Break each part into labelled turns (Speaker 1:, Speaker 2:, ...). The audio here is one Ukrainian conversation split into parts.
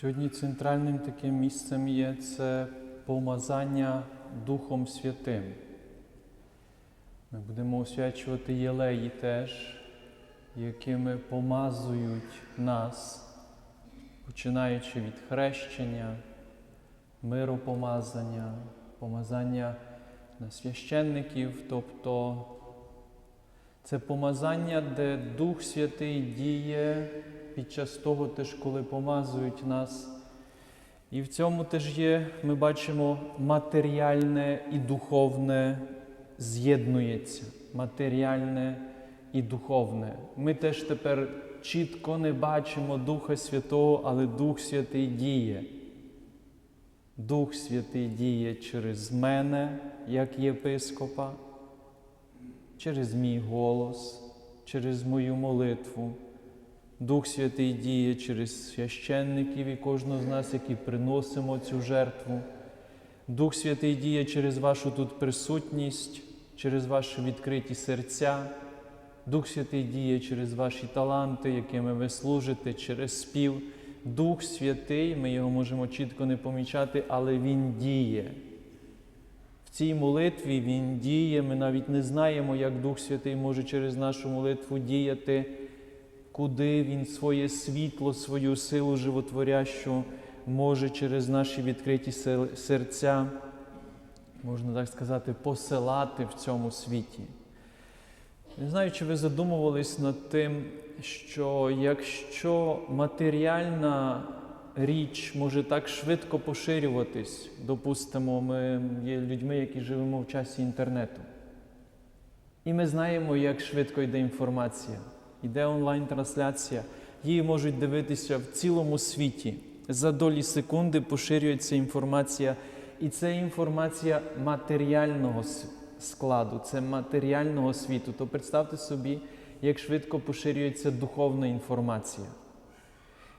Speaker 1: Сьогодні центральним таким місцем є це помазання Духом Святим. Ми будемо освячувати єлеї теж, якими помазують нас, починаючи від хрещення, миропомазання, помазання на священників, тобто це помазання, де Дух Святий діє під час того, теж, коли помазують нас. І в цьому теж є, ми бачимо, матеріальне і духовне з'єднується. Матеріальне і духовне. Ми теж тепер чітко не бачимо Духа Святого, але Дух Святий діє. Дух Святий діє через мене, як єпископа, через мій голос, через мою молитву. Дух Святий діє через священників і кожного з нас, які приносимо цю жертву. Дух Святий діє через вашу тут присутність, через ваші відкриті серця. Дух Святий діє через ваші таланти, якими ви служите, через спів. Дух Святий, ми його можемо чітко не помічати, але Він діє. В цій молитві Він діє. Ми навіть не знаємо, як Дух Святий може через нашу молитву діяти, куди Він своє світло, свою силу животворящу може через наші відкриті серця, можна так сказати, посилати в цьому світі. Не знаю, чи ви задумувались над тим, що якщо матеріальна річ може так швидко поширюватись, допустимо, ми є людьми, які живемо в часі інтернету. І ми знаємо, як швидко йде інформація, йде онлайн-трансляція, її можуть дивитися в цілому світі. За долі секунди поширюється інформація, і це інформація матеріального складу, це матеріального світу. То представте собі, як швидко поширюється духовна інформація.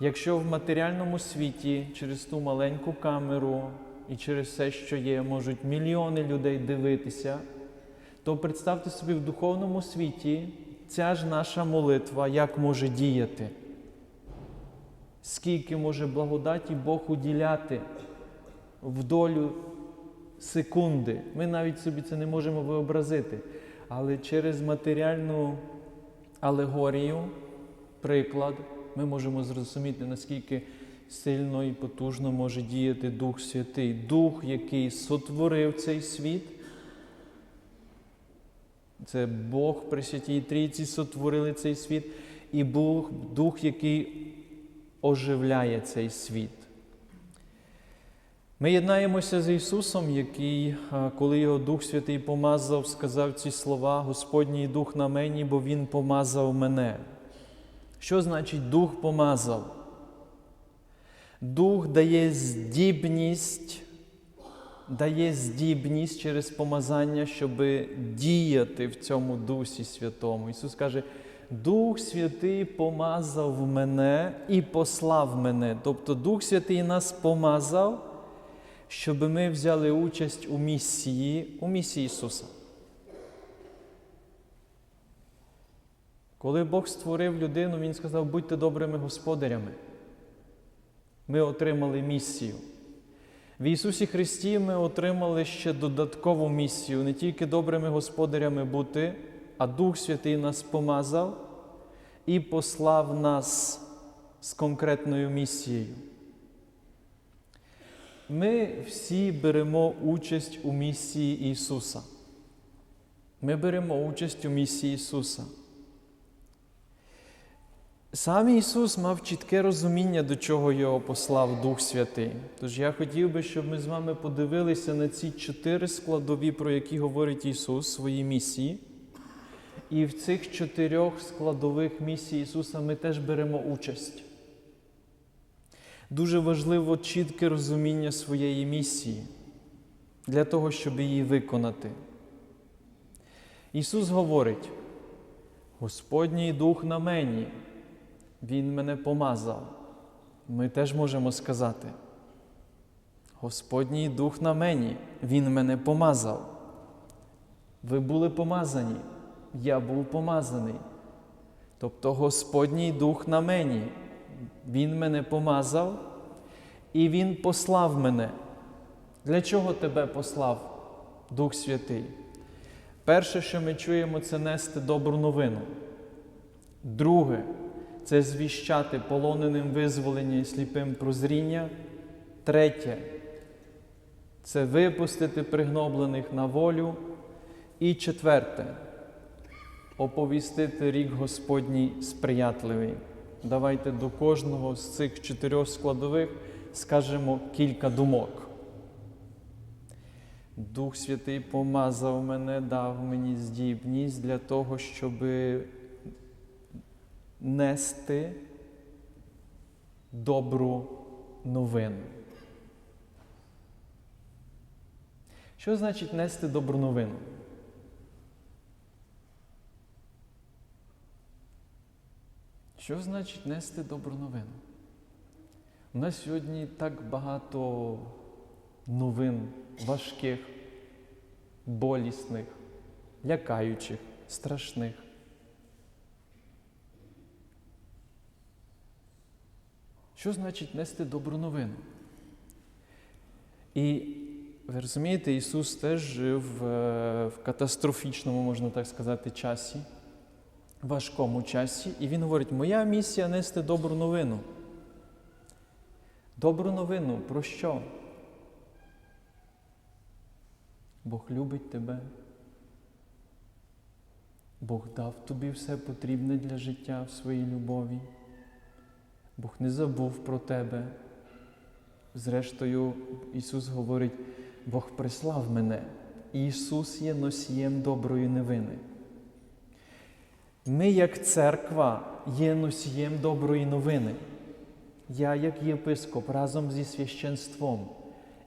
Speaker 1: Якщо в матеріальному світі через ту маленьку камеру і через все, що є, можуть мільйони людей дивитися, то представте собі в духовному світі ця ж наша молитва як може діяти, скільки може благодаті Бог уділяти в долю секунди. Ми навіть собі це не можемо виобразити. Але через матеріальну алегорію, приклад, ми можемо зрозуміти, наскільки сильно і потужно може діяти Дух Святий, Дух, який сотворив цей світ. Це Бог при Святій Трійці сотворили цей світ, і Бог, Дух, який оживляє цей світ. Ми єднаємося з Ісусом, який, коли його Дух Святий помазав, сказав ці слова: Господній Дух на мені, бо Він помазав мене. Що значить Дух помазав? Дух дає здібність, дає здібність через помазання, щоб діяти в цьому Дусі Святому. Ісус каже, Дух Святий помазав мене і послав мене. Тобто Дух Святий нас помазав, щоб ми взяли участь у місії, у місії Ісуса. Коли Бог створив людину, Він сказав, будьте добрими господарями. Ми отримали місію. В Ісусі Христі ми отримали ще додаткову місію, не тільки добрими господарями бути, а Дух Святий нас помазав і послав нас з конкретною місією. Ми всі беремо участь у місії Ісуса. Ми беремо участь у місії Ісуса. Сам Ісус мав чітке розуміння, до чого Його послав Дух Святий. Тож я хотів би, щоб ми з вами подивилися на ці чотири складові, про які говорить Ісус в своїй місії. І в цих чотирьох складових місій Ісуса ми теж беремо участь. Дуже важливо чітке розуміння своєї місії для того, щоб її виконати. Ісус говорить: Господній Дух на мені, Він мене помазав. Ми теж можемо сказати. Господній Дух на мені, Він мене помазав. Ви були помазані, я був помазаний. Тобто Господній Дух на мені, Він мене помазав, і Він послав мене. Для чого тебе послав Дух Святий? Перше, що ми чуємо, це нести добру новину. Друге це звіщати полоненим визволення і сліпим прозріння. Третє це випустити пригноблених на волю. І четверте оповістити рік Господній сприятливий. Давайте до кожного з цих чотирьох складових скажемо кілька думок. Дух Святий помазав мене, дав мені здібність для того, щоб нести добру новину. Що значить нести добру новину? Що значить нести добру новину? У нас сьогодні так багато новин важких, болісних, лякаючих, страшних. Що значить нести добру новину? І ви розумієте, Ісус теж жив е, в катастрофічному, можна так сказати, часі, важкому часі, і Він говорить: Моя місія нести добру новину. Добру новину про що? Бог любить тебе. Бог дав тобі все потрібне для життя в своїй любові. Бог не забув про тебе. Зрештою, Ісус говорить, Бог прислав мене. Ісус є носієм доброї новини. Ми, як церква, є носієм доброї новини. Я, як єпископ, разом зі священством,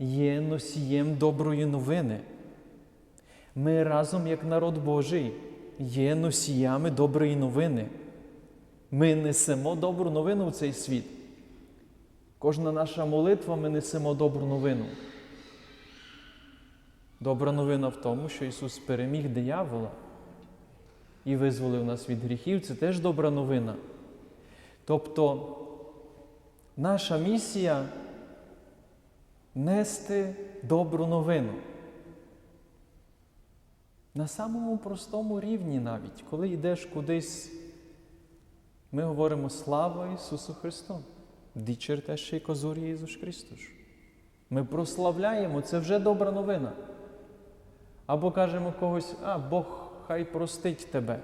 Speaker 1: є носієм доброї новини. Ми разом, як народ Божий, є носіями доброї новини. Ми несемо добру новину в цей світ. Кожна наша молитва ми несемо добру новину. Добра новина в тому, що Ісус переміг диявола і визволив нас від гріхів. Це теж добра новина. Тобто наша місія нести добру новину. На самому простому рівні навіть, коли йдеш кудись, ми говоримо слава Ісусу Христу! Дичертеше і козурі Ісус Христос. Ми прославляємо, це вже добра новина. Або кажемо когось, а Бог хай простить тебе.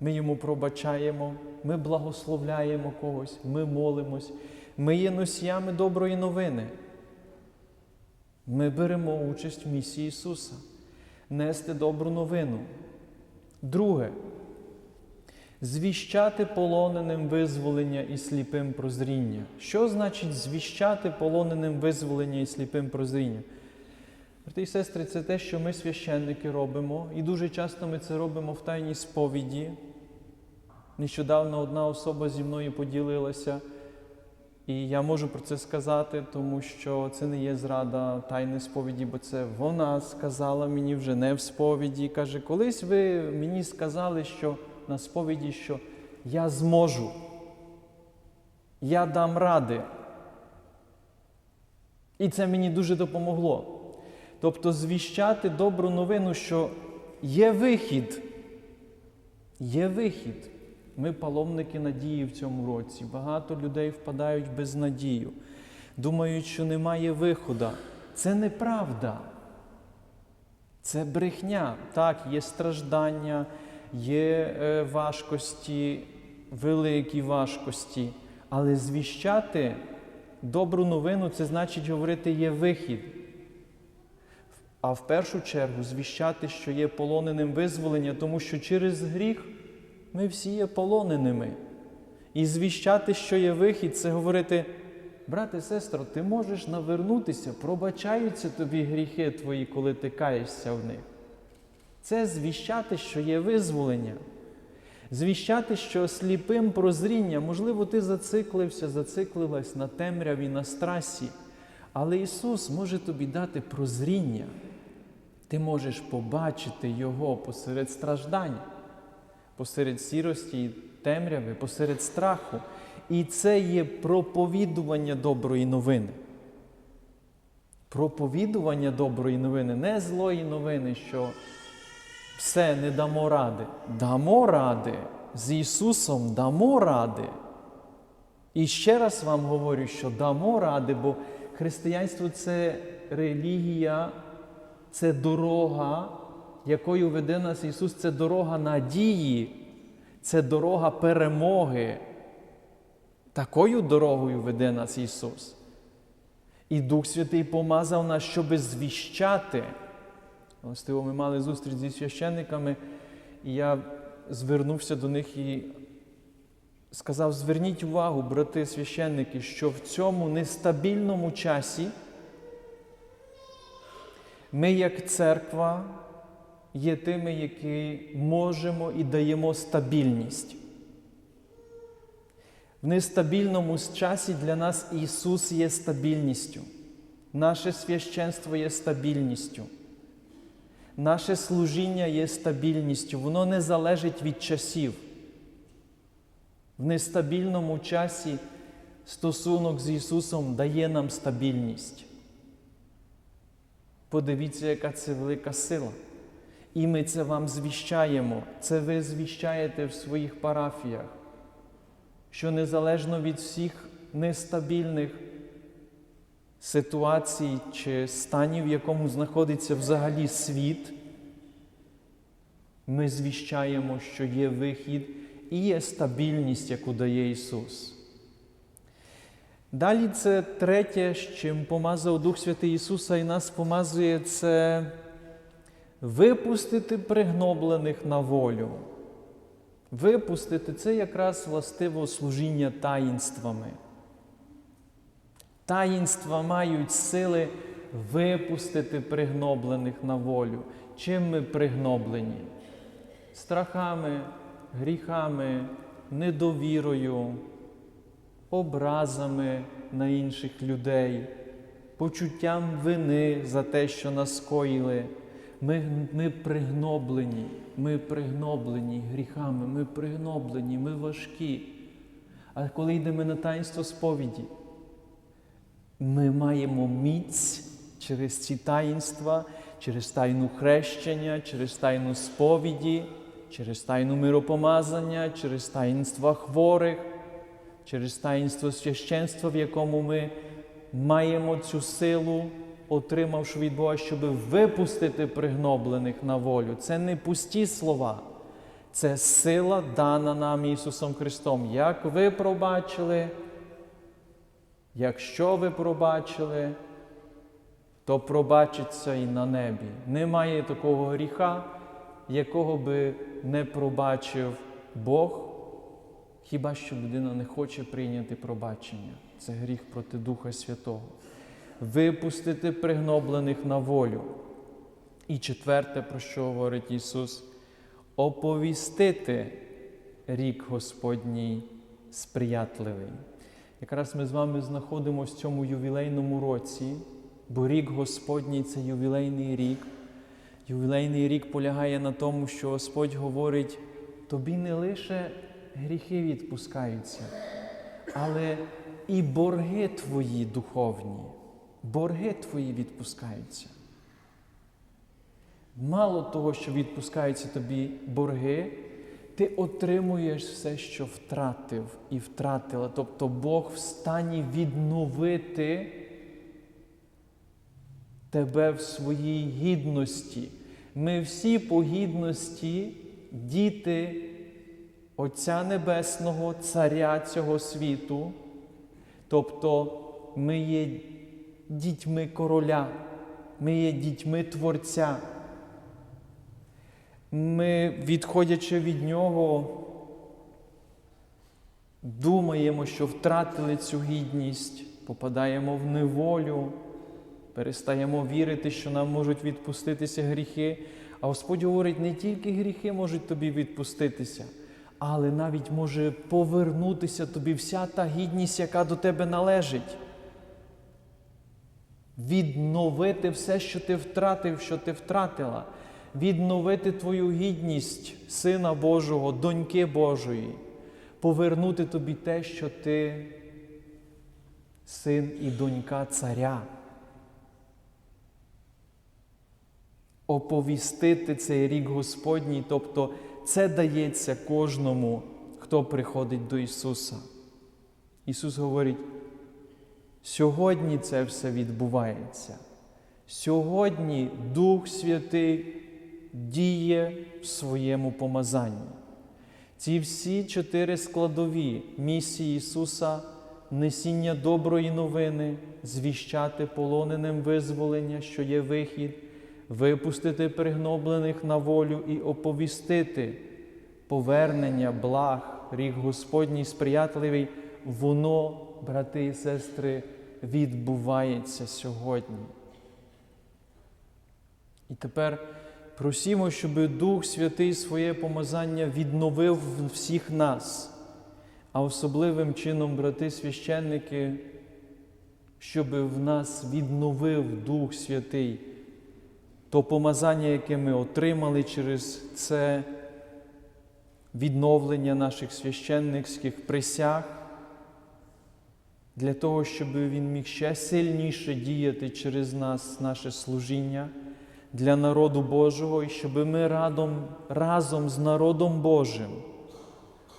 Speaker 1: Ми йому пробачаємо, ми благословляємо когось, ми молимось, ми є носіями доброї новини. Ми беремо участь в місії Ісуса, нести добру новину. Друге, звіщати полоненим визволення і сліпим прозріння. Що значить звіщати полоненим визволення і сліпим прозріння? Брати і сестри, це те, що ми священники робимо, і дуже часто ми це робимо в тайній сповіді. Нещодавно одна особа зі мною поділилася, і я можу про це сказати, тому що це не є зрада тайної сповіді, бо це вона сказала мені вже не в сповіді. Каже, колись ви мені сказали, що на сповіді, що я зможу, я дам ради. І це мені дуже допомогло. Тобто звіщати добру новину, що є вихід. Є вихід. Ми паломники надії в цьому році. Багато людей впадають в безнадію, думають, що немає виходу. Це неправда. Це брехня. Так, є страждання, є е, важкості, великі важкості. Але звіщати добру новину це значить говорити є вихід. А в першу чергу звіщати, що є полоненим визволення, тому що через гріх ми всі є полоненими. І звіщати, що є вихід, це говорити, брате, сестро, ти можеш навернутися, пробачаються тобі гріхи твої, коли ти каєшся в них. Це звіщати, що є визволення. Звіщати, що сліпим прозріння, можливо, ти зациклився, зациклилась на темряві, на страсі, але Ісус може тобі дати прозріння. Ти можеш побачити Його посеред страждань, посеред сірості і темряви, посеред страху. І це є проповідування доброї новини. Проповідування доброї новини, не злої новини, що все не дамо ради. Дамо ради. З Ісусом дамо ради. І ще раз вам говорю, що дамо ради, бо християнство це релігія, це дорога, якою веде нас Ісус, це дорога надії, це дорога перемоги. Такою дорогою веде нас Ісус. І Дух Святий помазав нас, щоби звіщати. Властиво, ми мали зустріч зі священниками, і я звернувся до них і сказав: зверніть увагу, брати священники, що в цьому нестабільному часі ми, як церква, є тими, які можемо і даємо стабільність. В нестабільному часі для нас Ісус є стабільністю. Наше священство є стабільністю. Наше служіння є стабільністю. Воно не залежить від часів. В нестабільному часі стосунок з Ісусом дає нам стабільність. Подивіться, яка це велика сила. І ми це вам звіщаємо. Це ви звіщаєте в своїх парафіях що незалежно від всіх нестабільних ситуацій чи станів, в якому знаходиться взагалі світ, ми звіщаємо, що є вихід і є стабільність, яку дає Ісус. Далі це третє, з чим помазав Дух Святий Ісуса і нас помазує, це випустити пригноблених на волю. Випустити це якраз властиво служіння таїнствами. Таїнства мають сили випустити пригноблених на волю. Чим ми пригноблені? Страхами, гріхами, недовірою, образами на інших людей, почуттям вини за те, що нас скоїли. Ми, ми пригноблені, ми пригноблені гріхами, ми пригноблені, ми важкі. А коли йдемо на таїнство сповіді, ми маємо міць через ці таїнства, через тайну хрещення, через тайну сповіді, через тайну миропомазання, через таїнства хворих, через таїнство священства, в якому ми маємо цю силу отримавши від Бога, щоб випустити пригноблених на волю. Це не пусті слова, це сила дана нам Ісусом Христом. Як ви пробачили, якщо ви пробачили, то пробачиться і на небі. Немає такого гріха, якого би не пробачив Бог. Хіба що людина не хоче прийняти пробачення? Це гріх проти Духа Святого випустити пригноблених на волю. І четверте, про що говорить Ісус, оповістити рік Господній сприятливий. Якраз ми з вами знаходимося в цьому ювілейному році, бо рік Господній це ювілейний рік. Ювілейний рік полягає на тому, що Господь говорить, тобі не лише гріхи відпускаються, але і борги твої духовні борги твої відпускаються. Мало того, що відпускаються тобі борги, ти отримуєш все, що втратив і втратила. Тобто Бог в стані відновити тебе в своїй гідності. Ми всі по гідності діти Отця Небесного, Царя цього світу. Тобто ми є дітьми короля, ми є дітьми Творця. Ми, відходячи від Нього, думаємо, що втратили цю гідність, попадаємо в неволю, перестаємо вірити, що нам можуть відпуститися гріхи. А Господь говорить, не тільки гріхи можуть тобі відпуститися, але навіть може повернутися тобі вся та гідність, яка до тебе належить відновити все, що ти втратив, що ти втратила, відновити твою гідність Сина Божого, доньки Божої, повернути тобі те, що ти син і донька царя. Оповістити цей рік Господній, тобто це дається кожному, хто приходить до Ісуса. Ісус говорить, сьогодні це все відбувається. Сьогодні Дух Святий діє в своєму помазанні. Ці всі чотири складові місії Ісуса несіння доброї новини, звіщати полоненим визволення, що є вихід, випустити пригноблених на волю і оповістити повернення благ, рік Господній сприятливий, воно, брати і сестри, відбувається сьогодні. І тепер просімо, щоб Дух Святий своє помазання відновив всіх нас, а особливим чином, брати священники, щоб в нас відновив Дух Святий то помазання, яке ми отримали через це відновлення наших священницьких присяг, для того, щоб Він міг ще сильніше діяти через нас, наше служіння для народу Божого, і щоб ми разом, разом з народом Божим,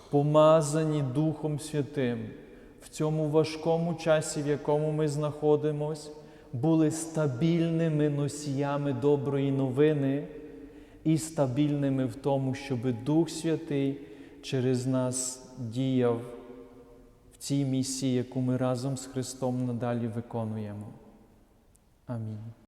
Speaker 1: помазані Духом Святим, в цьому важкому часі, в якому ми знаходимось, були стабільними носіями доброї новини і стабільними в тому, щоб Дух Святий через нас діяв в цій місії, яку ми разом з Христом надалі виконуємо. Амінь.